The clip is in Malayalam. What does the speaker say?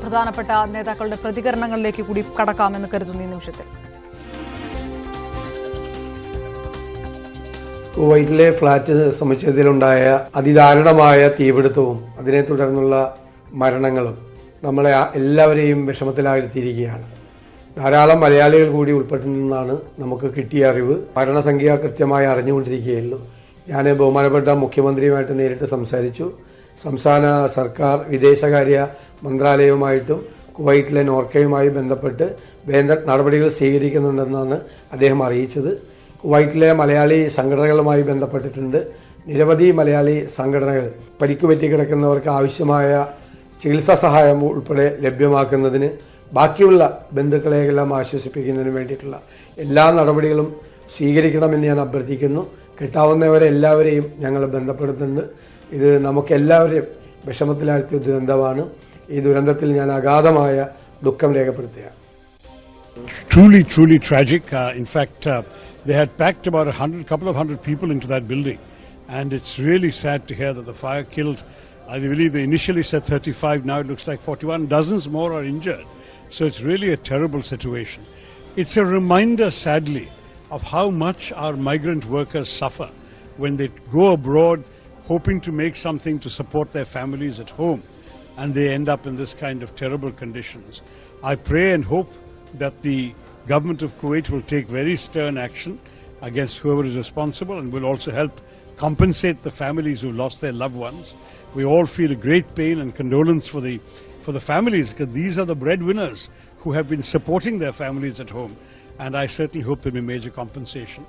പ്രധാനപ്പെട്ട നേതാക്കളുടെ പ്രതികരണങ്ങളിലേക്ക് കൂടി കടക്കാമെന്ന് കരുതുന്ന ഈ നിമിഷത്തിൽ. കുവൈറ്റിലെ ഫ്ളാറ്റ് സമുച്ചയത്തിലുണ്ടായ അതിദാരുണമായ തീപിടുത്തവും അതിനെ തുടർന്നുള്ള മരണങ്ങളും നമ്മളെ എല്ലാവരെയും വിഷമത്തിലാഴ്ത്തിയിരിക്കുകയാണ്. ധാരാളം മലയാളികൾ കൂടി ഉൾപ്പെട്ടിരുന്നാണ് നമുക്ക് കിട്ടിയ അറിവ്. മരണസംഖ്യ കൃത്യമായി അറിഞ്ഞുകൊണ്ടിരിക്കുകയുള്ളൂ ഞാൻ ബഹുമാനപ്പെട്ട മുഖ്യമന്ത്രിയുമായിട്ട് നേരിട്ട് സംസാരിച്ചു. സംസ്ഥാന സർക്കാർ വിദേശകാര്യ മന്ത്രാലയവുമായിട്ടും കുവൈറ്റിലെ നോർക്കയുമായി ബന്ധപ്പെട്ട് വേണ്ട നടപടികൾ സ്വീകരിക്കുന്നുണ്ടെന്നാണ് അദ്ദേഹം അറിയിച്ചത്. കുവൈറ്റിലെ മലയാളി സംഘടനകളുമായി ബന്ധപ്പെട്ടിട്ടുണ്ട്. നിരവധി മലയാളി സംഘടനകൾ പരിക്ക് പറ്റി കിടക്കുന്നവർക്ക് ആവശ്യമായ ചികിത്സാ സഹായം ഉൾപ്പെടെ ലഭ്യമാക്കുന്നതിന് ബാക്കിയുള്ള ബന്ധുക്കളെയെല്ലാം ആശ്വസിപ്പിക്കുന്നതിന് വേണ്ടിയിട്ടുള്ള എല്ലാ നടപടികളും സ്വീകരിക്കണമെന്ന് ഞാൻ അഭ്യർത്ഥിക്കുന്നു. കിട്ടാവുന്നവരെ എല്ലാവരെയും ഞങ്ങൾ ബന്ധപ്പെടുത്തുന്നുണ്ട് ഇത് നമുക്കെല്ലാവരെയും വിഷമത്തിലാഴ്ത്തിയ ദുരന്തമാണ് ഈ ദുരന്തത്തിൽ ഞാൻ അഗാധമായ ദുഃഖം രേഖപ്പെടുത്തുകയാണ് truly, truly tragic. Uh, in fact, uh, they had packed about a hundred, couple of hundred people into that building, and it's really sad to hear that the fire killed. I believe they initially said 35. Now it looks like 41. Dozens more are injured. So it's really a terrible situation. It's a reminder, sadly, of how much our migrant workers suffer when they go abroad hoping to make something to support their families at home and they end up in this kind of terrible conditions. I pray and hope that the government of Kuwait will take very stern action against whoever is responsible and will also help compensate the families who lost their loved ones. We all feel a great pain and condolence for the for the families because these are the breadwinners who have been supporting their families at home and I certainly hope there'll be major compensation.